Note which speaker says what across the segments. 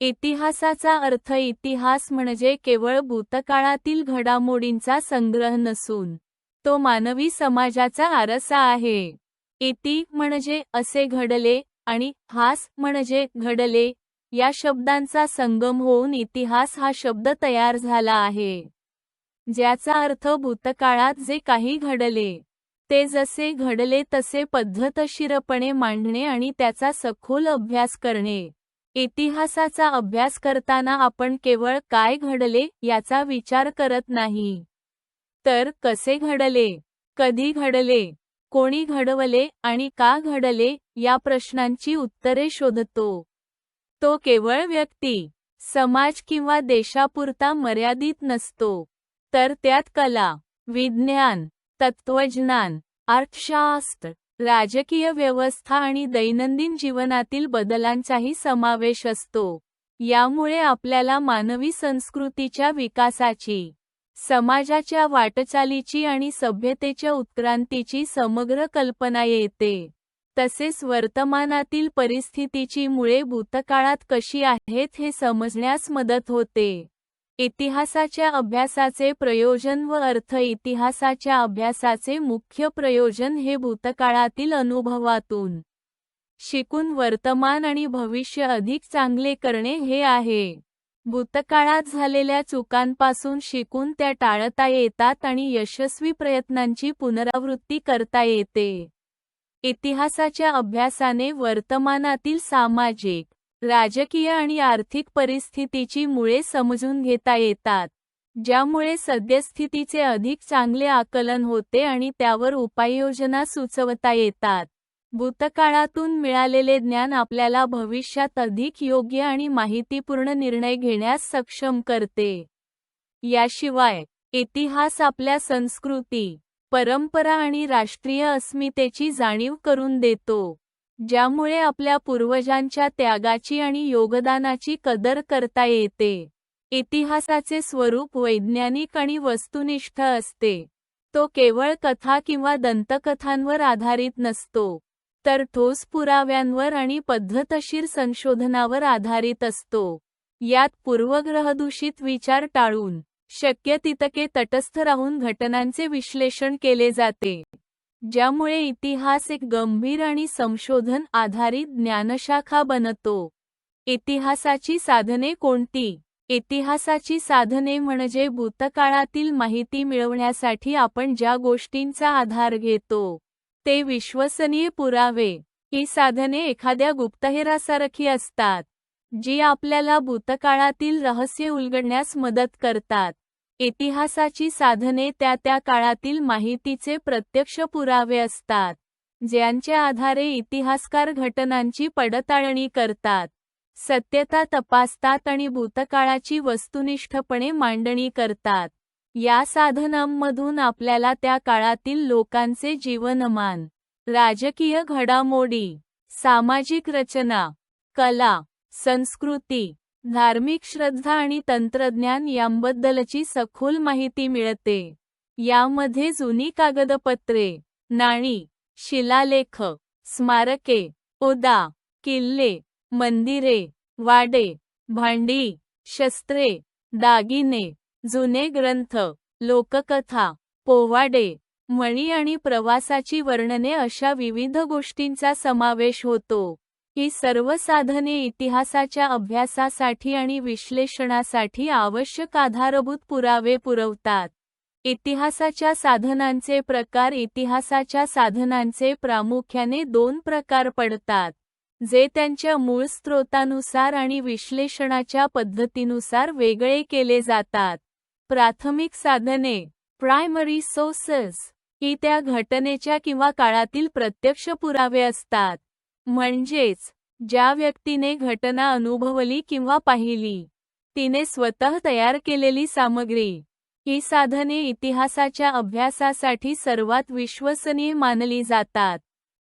Speaker 1: इतिहासाचा अर्थ इतिहास म्हणजे केवळ भूतकाळातील घडामोडींचा संग्रह नसून तो मानवी समाजाचा आरसा आहे. इति म्हणजे असे घडले आणि हास म्हणजे घडले या शब्दांचा संगम होऊन इतिहास हा शब्द तयार झाला आहे. ज्याचा अर्थ भूतकाळात जे काही घडले ते जसे घडले तसे पद्धतशीरपणे मांडणे आणि त्याचा सखोल अभ्यास करणे. इतिहासाचा अभ्यास करताना आपण केवळ काय घडले याचा विचार करत नाही. तर कसे घडले? कधी घडले? कोणी घडवले आणि का घडले या प्रश्नांची उत्तरे शोधतो. तो केवळ व्यक्ती समाज किंवा देशापुरता मर्यादित नसतो. तर त्यात कला विज्ञान तत्त्वज्ञान अर्थशास्त्र राजकीय व्यवस्था आणि दैनंदिन जीवनातील बदलांचाही समावेश असतो. यामुळे आपल्याला मानवी संस्कृतीच्या विकासाची समाजाच्या वाटचालीची आणि सभ्यतेच्या उत्क्रांतीची समग्र कल्पना येते. तसेच वर्तमानातील परिस्थितीची मुळे भूतकाळात कशी आहेत हे समजण्यास मदत होते. इतिहासाच्या अभ्यासाचे प्रयोजन व अर्थ इतिहासाच्या अभ्यासाचे मुख्य प्रयोजन हे भूतकाळातील अनुभवातून. शिकून वर्तमान आणि भविष्य अधिक चांगले करणे हे आहे. भूतकाळात झालेल्या चुकांपासून शिकून त्या टाळता येतात आणि यशस्वी प्रयत्नांची पुनरावृत्ती करता येते. इतिहासाच्या अभ्यासाने वर्तमानातील सामाजिक राजकीय आणि आर्थिक परिस्थितीची मुळे समजून घेता येतात ज्यामुळे सद्यस्थितीचे अधिक चांगले आकलन होते आणि त्यावर उपाययोजना सुचवता येतात. भूतकाळातून मिळालेले ज्ञान आपल्याला भविष्यात अधिक योग्य आणि माहितीपूर्ण निर्णय घेण्यास सक्षम करते. याशिवाय इतिहास आपल्या संस्कृती परंपरा आणि राष्ट्रीय अस्मितेची जाणीव करून देतो. ज्यामुळे आपल्या पूर्वजांच्या त्यागाची आणि योगदानाची कदर करता येते. इतिहासाचे स्वरूप वैज्ञानिक आणि वस्तुनिष्ठ असते. तो केवळ कथा किंवा दंतकथांवर आधारित नसतो तर ठोस पुराव्यांवर आणि पद्धतशीर संशोधनावर आधारित असतो. यात पूर्वग्रहदूषित विचार टाळून शक्य तितके तटस्थ राहून घटनांचे विश्लेषण केले जाते. ज्यामुळे इतिहास एक गंभीर आणि संशोधन आधारित ज्ञानशाखा बनतो. इतिहासाची साधने कोणती? इतिहासाची साधने म्हणजे भूतकाळातील माहिती मिळवण्यासाठी आपण ज्या गोष्टींचा आधार घेतो ते विश्वसनीय पुरावे. ही साधने एखाद्या गुप्तहेरासारखी असतात जी आपल्याला भूतकाळातील रहस्य उलगडण्यास मदत करतात. इतिहासाची साधने त्या त्या काळातील माहितीचे प्रत्यक्ष पुरावे असतात ज्यांच्या आधारे इतिहासकार घटनांची पडताळणी करतात सत्यता तपासतात आणि भूतकाळाची वस्तुनिष्ठपणे मांडणी करतात. या साधनांमधून आपल्याला त्या काळातील लोकांचे जीवनमान राजकीय घडामोडी सामाजिक रचना कला संस्कृती धार्मिक श्रद्धा आणि तंत्रज्ञान यांबद्दलची सखोल माहिती मिळते. यामध्ये जुनी कागदपत्रे नाणी शिलालेख स्मारके ओदा किल्ले मंदिरे वाडे भांडी शस्त्रे दागिने जुने ग्रंथ लोककथा पोवाडे मणी आणि प्रवासाची वर्णने अशा विविध गोष्टींचा समावेश होतो. ही सर्व साधने इतिहासाच्या अभ्यासासाठी आणि विश्लेषणासाठी आवश्यक आधारभूत पुरावे पुरवतात. इतिहासाच्या साधनांचे प्रकार इतिहासाच्या साधनांचे प्रामुख्याने दोन प्रकार पडतात जे त्यांच्या मूळ स्रोतानुसार आणि विश्लेषणाच्या पद्धतीनुसार वेगळे केले जातात. प्राथमिक साधने प्रायमरी सोर्सेस ही त्या घटनेच्या किंवा काळातील प्रत्यक्ष पुरावे असतात. म्हणजेच ज्या व्यक्तीने घटना अनुभवली किंवा पाहिली तिने स्वतः तयार केलेली सामग्री. ही साधने इतिहासाच्या अभ्यासासाठी सर्वात विश्वसनीय मानली जातात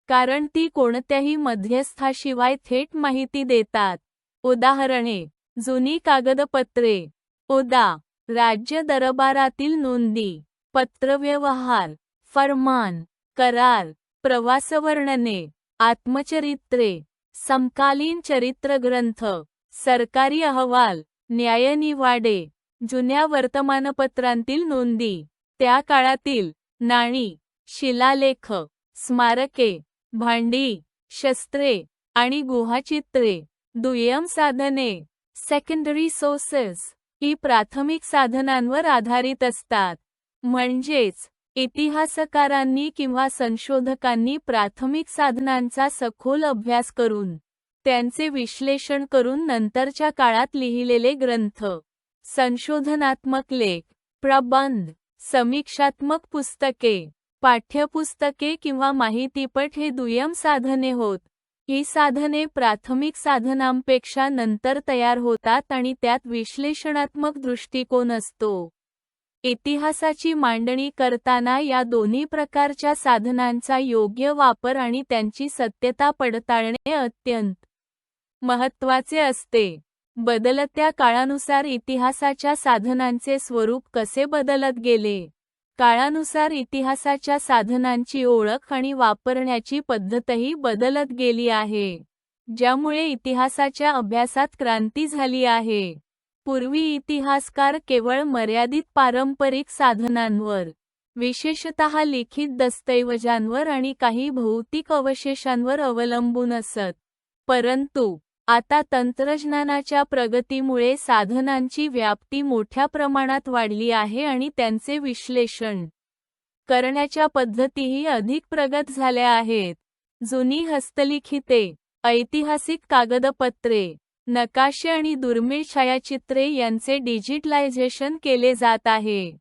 Speaker 1: कारण ती कोणत्याही मध्यस्थाशिवाय थेट माहिती देतात. उदाहरणे जुनी कागदपत्रे. उदा राज्य दरबारातील नोंदी. पत्रव्यवहार. फरमान. करार. प्रवासवर्णने. आत्मचरित्रे. समकालीन चरित्रग्रंथ. सरकारी अहवाल. न्यायनिवाडे जुन्या वर्तमानपत्रांतील नोंदी. त्या काळातील नाणी. शिलालेख. स्मारके. भांडी. शस्त्रे. आणि गुहाचित्रे. दुय्यम साधने. सेकंडरी सोर्सेस ही प्राथमिक साधनांवर आधारित असतात. म्हणजेच इतिहासकारांनी किंवा संशोधकांनी प्राथमिक साधनांचा सखोल अभ्यास करून त्यांचे विश्लेषण करून नंतरच्या काळात लिहिलेले ग्रंथ संशोधनात्मक लेख प्रबंध समीक्षात्मक पुस्तके पाठ्यपुस्तके किंवा माहितीपट हे दुय्यम साधने होत. ही साधने प्राथमिक साधनांपेक्षा नंतर तयार होतात आणि त्यात विश्लेषणात्मक दृष्टिकोन असतो. इतिहासाची मांडणी करताना या दोन्ही प्रकारच्या साधनांचा योग्य वापर आणि त्यांची सत्यता पडताळणे अत्यंत महत्त्वाचे असते. बदलत्या काळानुसार इतिहासाच्या साधनांचे स्वरूप कसे बदलत गेले? काळानुसार इतिहासाच्या साधनांची ओळख आणि वापरण्याची पद्धतही बदलत गेली आहे ज्यामुळे इतिहासाच्या अभ्यासात क्रांती झाली आहे. पूर्वी इतिहासकार केवळ मर्यादित पारंपरिक साधनांवर विशेषतः लिखित दस्तऐवजांवर आणि काही भौतिक अवशेषांवर अवलंबून असत. परंतु आता तंत्रज्ञानाच्या प्रगतीमुळे साधनांची व्याप्ती मोठ्या प्रमाणात वाढली आहे आणि त्यांचे विश्लेषण करण्याच्या पद्धतीही अधिक प्रगत झाल्या आहेत. जुनी हस्तलिखिते ऐतिहासिक कागदपत्रे नकाशे आणि दुर्मिळ छायाचित्रे यांचे डिजिटलायझेशन केले जात आहे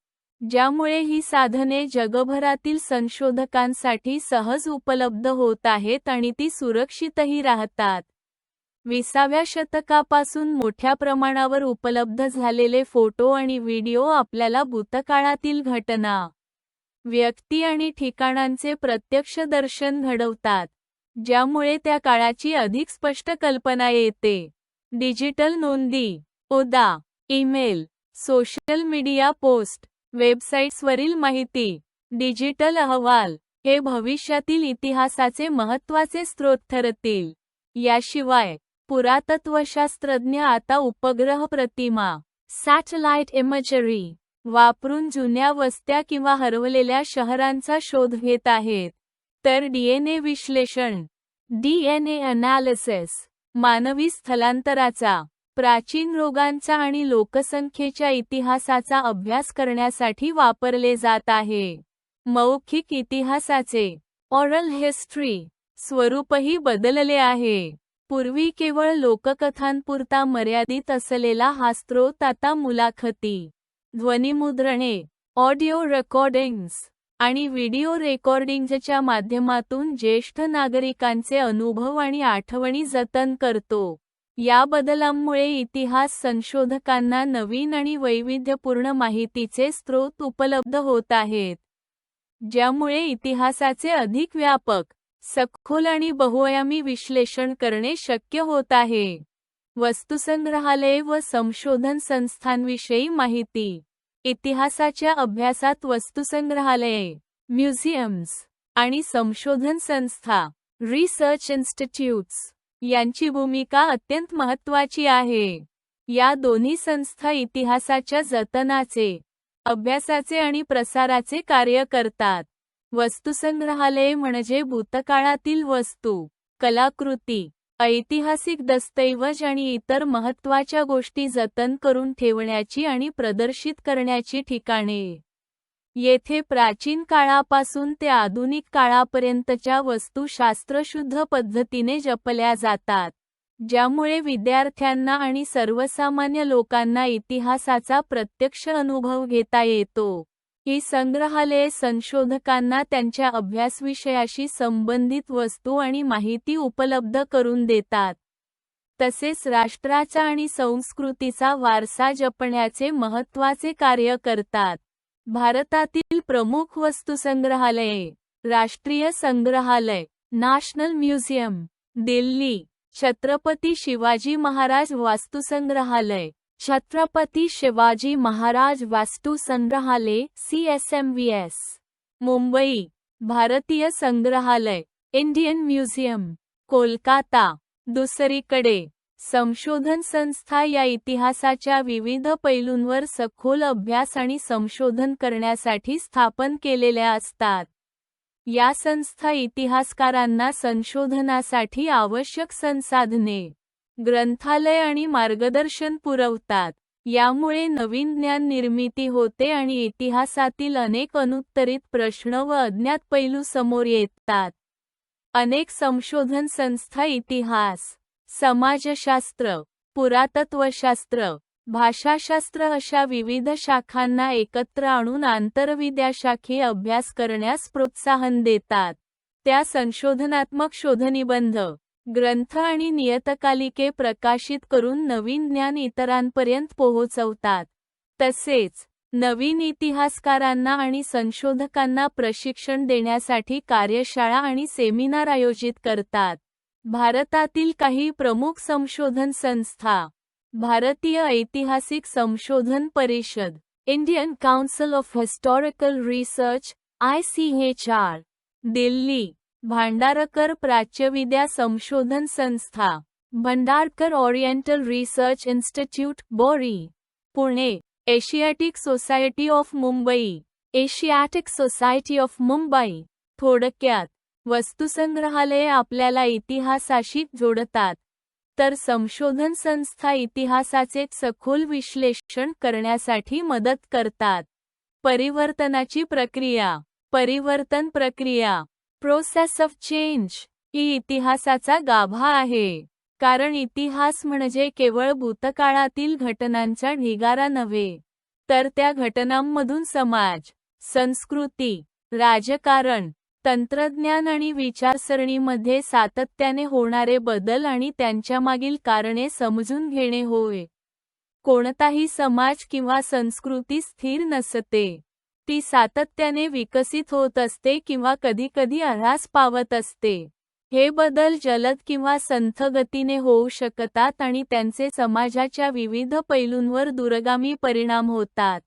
Speaker 1: ज्यामुळे ही साधने जगभरातील संशोधकांसाठी सहज उपलब्ध होत आहेत आणि ती सुरक्षितही राहतात. विसाव्या शतकापासून मोठ्या प्रमाणावर उपलब्ध झालेले फोटो आणि व्हिडिओ आपल्याला भूतकाळातील घटना व्यक्ती आणि ठिकाणांचे प्रत्यक्ष दर्शन घडवतात ज्यामुळे त्या काळाची अधिक स्पष्ट कल्पना येते. डिजिटल नोंदी ओदा ईमेल सोशल मीडिया पोस्ट वेबसाईट्सवरील माहिती डिजिटल अहवाल हे भविष्यातील इतिहासाचे महत्त्वाचे स्रोत ठरतील. याशिवाय पुरातत्वशास्त्रज्ञ आता उपग्रह प्रतिमा सॅटेलाइट इमेजरी वापरून जुन्या वस्त्या किंवा हरवलेल्या शहरांचा शोध घेत आहेत. तर डीएनए विश्लेषण डीएनए अनालिसिस मानवी स्थलांतराचा प्राचीन रोगांचा आणि लोकसंख्येच्या इतिहासाचा अभ्यास करण्यासाठी वापरले जात आहे. मौखिक इतिहासाचे ऑरल हिस्ट्री स्वरूपही बदलले आहे. पूर्वी केवळ लोककथांपुरता मर्यादित असलेला हा स्रोत आता मुलाखती ध्वनिमुद्रणे ऑडिओ रेकॉर्डिंग्स आणि व्हिडिओ रेकॉर्डिंग्जच्या माध्यमातून ज्येष्ठ नागरिकांचे अनुभव आणि आठवणी जतन करतो. या बदलांमुळे इतिहास संशोधकांना नवीन आणि वैविध्यपूर्ण माहितीचे स्रोत उपलब्ध होत आहेत. ज्यामुळे इतिहासाचे अधिक व्यापक सखोल आणि बहुआयामी विश्लेषण करणे शक्य होत आहे. वस्तुसंग्रहालय व संशोधन संस्थांविषयी माहिती इतिहासाच्या अभ्यासात वस्तुसंग्रहालये म्युझियम्स आणि संशोधन संस्था रिसर्च इन्स्टिट्यूट्स यांची भूमिका अत्यंत महत्त्वाची आहे. या दोन्ही संस्था इतिहासाच्या जतनाचे अभ्यासाचे आणि प्रसाराचे कार्य करतात. वस्तुसंग्रहालय म्हणजे भूतकाळातील वस्तू कलाकृती ऐतिहासिक दस्तऐवज आणि इतर महत्त्वाच्या गोष्टी जतन करून ठेवण्याची आणि प्रदर्शित करण्याची ठिकाणे. येथे प्राचीन काळापासून ते आधुनिक काळापर्यंतच्या वस्तू शास्त्रशुद्ध पद्धतीने जपल्या जातात ज्यामुळे विद्यार्थ्यांना आणि सर्वसामान्य लोकांना इतिहासाचा प्रत्यक्ष अनुभव घेता येतो. ही संग्रहालये संशोधकांना त्यांच्या अभ्यासविषयाशी संबंधित वस्तू आणि माहिती उपलब्ध करून देतात. तसेच राष्ट्राचा आणि संस्कृतीचा वारसा जपण्याचे महत्त्वाचे कार्य करतात. भारतातील प्रमुख वस्तुसंग्रहालये राष्ट्रीय संग्रहालय नॅशनल म्युझियम दिल्ली छत्रपती शिवाजी महाराज वास्तुसंग्रहालय छत्रपती शिवाजी महाराज वास्तू संग्रहालय C S M V S Mumbai भारतीय संग्रहालय इंडियन म्युझियम कोलकाता. दुसरीकडे संशोधन संस्था या इतिहासाच्या विविध पैलूंवर सखोल अभ्यास आणि संशोधन करण्यासाठी स्थापन केलेल्या असतात. या संस्था इतिहासकारांना संशोधनासाठी आवश्यक संसाधने ग्रंथालय आणि मार्गदर्शन पुरवतात. यामुळे नवीन ज्ञान निर्मिती होते आणि इतिहासातील अनेक अनुत्तरित प्रश्न व अज्ञात पैलू समोर येतात. अनेक संशोधन संस्था इतिहास समाजशास्त्र पुरातत्वशास्त्र भाषाशास्त्र अशा विविध शाखांना एकत्र आणून आंतरविद्याशाखीय अभ्यास करण्यास प्रोत्साहन देतात. त्या संशोधनात्मक शोधनिबंध ग्रंथ आणि नियतकालिके प्रकाशित करून नवीन ज्ञान इतरांपर्यंत पोहोचवतात. तसेच नवीन इतिहासकारांना आणि संशोधकांना प्रशिक्षण देण्यासाठी कार्यशाळा आणि सेमिनार आयोजित करतात. भारतातील काही प्रमुख संशोधन संस्था भारतीय ऐतिहासिक संशोधन परिषद Indian Council of Historical Research I C Delhi Bhandarkar प्राच्यविद्या संशोधन संस्था Bhandarkar Oriental Research Institute BORI Pune Asiatic Society of Mumbai Asiatic Society of Mumbai थोडक्यात वस्तुसंग्रहालये आपल्याला इतिहासाशी जोडतात. तर संशोधन संस्था इतिहासाचे सखोल विश्लेषण करण्यासाठी मदत करतात. परिवर्तनाची प्रक्रिया परिवर्तन प्रक्रिया प्रोसेस ऑफ चेंज ही इतिहासाचा गाभा आहे. कारण इतिहास म्हणजे केवळ भूतकाळातील घटनांचा ढिगारा नव्हे तर त्या घटनांमधून समाज संस्कृती राजकारण तंत्रज्ञान आणि विचारसरणीमध्ये सातत्याने होणारे बदल आणि त्यांच्यामागील कारणे समजून घेणे होय. कोणताही समाज किंवा संस्कृती स्थिर नसते. ती सातत्याने विकसित होत असते किंवा कधीकधी ऱ्हास पावत असते. हे बदल जलद किंवा संथ गतीने होऊ शकतात आणि त्यांचे समाजाच्या विविध पैलूंवर दूरगामी परिणाम होतात.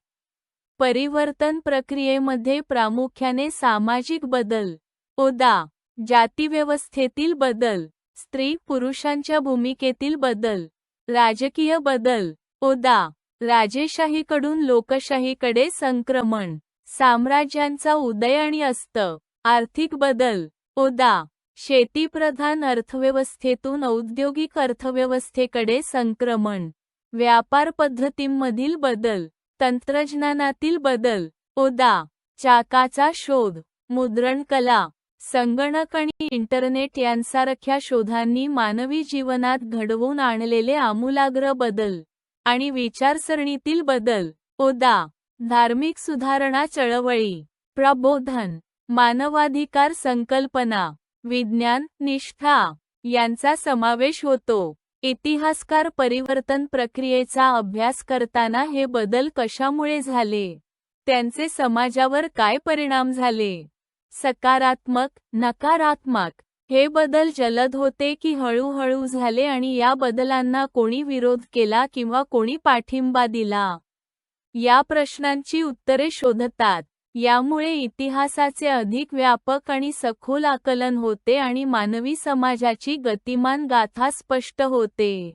Speaker 1: परिवर्तन प्रक्रियेमध्ये प्रामुख्याने सामाजिक बदल. ओदा जातीव्यवस्थेतील बदल. स्त्री पुरुषांच्या भूमिकेतील बदल. राजकीय बदल. ओदा राजेशाहीकडून लोकशाहीकडे संक्रमण. साम्राज्यांचा उदय आणि अस्त. आर्थिक बदल. ओदा शेतीप्रधान अर्थव्यवस्थेतून औद्योगिक अर्थव्यवस्थेकडे संक्रमण. व्यापार पद्धतींमधील बदल. तंत्रज्ञानातील बदल. ओदा चाकाचा शोध. मुद्रणकला संगणक आणि इंटरनेट यांसारख्या शोधांनी मानवी जीवनात घडवून आणलेले आमूलाग्र बदल आणि विचारसरणीतील बदल. ओदा धार्मिक सुधारणा चळवळी प्रबोधन मानवाधिकार संकल्पना विज्ञान निष्ठा यांचा समावेश होतो. इतिहासकार परिवर्तन प्रक्रियेचा अभ्यास करताना हे बदल कशामुळे झाले? त्यांचे समाजावर काय परिणाम झाले? सकारात्मक नकारात्मक हे बदल जलद होते की हळूहळू झाले आणि या बदलांना कोणी विरोध केला किंवा कोणी पाठिंबा दिला? या प्रश्नांची उत्तरे शोधतात. यामुळे इतिहासाचे अधिक व्यापक आणि सखोल आकलन होते आणि मानवी समाजाची गतिमान गाथा स्पष्ट होते.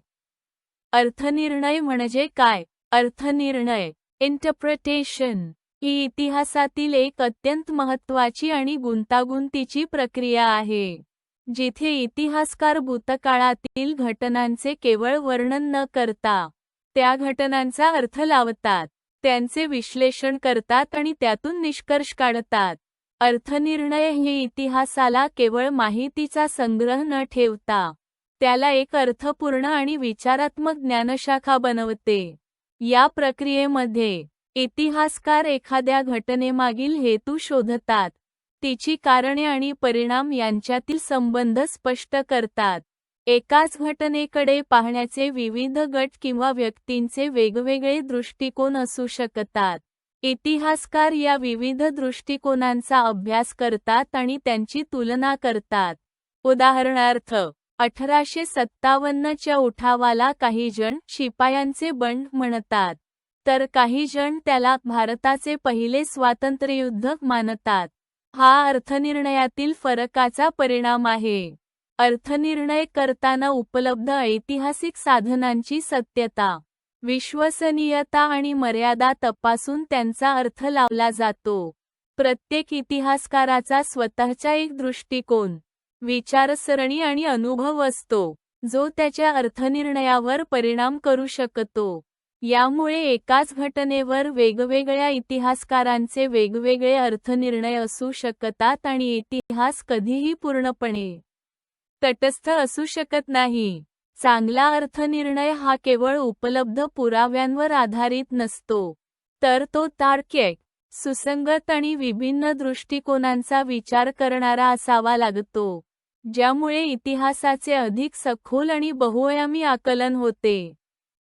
Speaker 1: अर्थनिर्णय म्हणजे काय? अर्थनिर्णय इंटरप्रिटेशन ही इतिहासातील एक अत्यंत महत्त्वाची आणि गुंतागुंतीची प्रक्रिया आहे जिथे इतिहासकार भूतकाळातील घटनांचे केवळ वर्णन न करता त्या घटनांचा अर्थ लावतात. त्यांचे विश्लेषण करतात आणि त्यातून निष्कर्ष काढतात. अर्थनिर्णय हे इतिहासाला केवळ माहितीचा संग्रह न ठेवता त्याला एक अर्थपूर्ण आणि विचारात्मक ज्ञानशाखा बनवते. या प्रक्रियेमध्ये इतिहासकार एखाद्या घटनेमागील हेतू शोधतात तिची कारणे आणि परिणाम यांच्यातील संबंध स्पष्ट करतात. एकाच घटनेकडे पाहण्याचे विविध गट किंवा व्यक्तींचे वेगवेगळे दृष्टिकोन असू शकतात. इतिहासकार या विविध दृष्टिकोनांचा अभ्यास करतात आणि त्यांची तुलना करतात. उदाहरणार्थ अठराशे सत्तावन्नच्या उठावाला काही जण शिपायांचे बंड म्हणतात तर काही जण त्याला भारताचे पहिले स्वातंत्र्ययुद्ध मानतात. हा अर्थनिर्णयातील फरकाचा परिणाम आहे. अर्थनिर्णय करताना उपलब्ध ऐतिहासिक साधनांची सत्यता विश्वसनीयता आणि मर्यादा तपासून त्यांचा अर्थ लावला जातो. प्रत्येक इतिहासकाराचा स्वतःचा एक दृष्टिकोन विचारसरणी आणि अनुभव असतो जो त्याच्या अर्थनिर्णयावर परिणाम करू शकतो. यामुळे एकाच घटनेवर वेगवेगळ्या इतिहासकारांचे वेगवेगळे अर्थनिर्णय असू शकतात आणि इतिहास कधीही पूर्णपणे तटस्थ असू शकत नाही. चांगला अर्थनिर्णय हा केवळ उपलब्ध पुराव्यांवर आधारित नसतो. तर तो तार्किक सुसंगत आणि विभिन्न दृष्टिकोनांचा विचार करणारा असावा लागतो ज्यामुळे इतिहासाचे अधिक सखोल आणि बहुआयामी आकलन होते.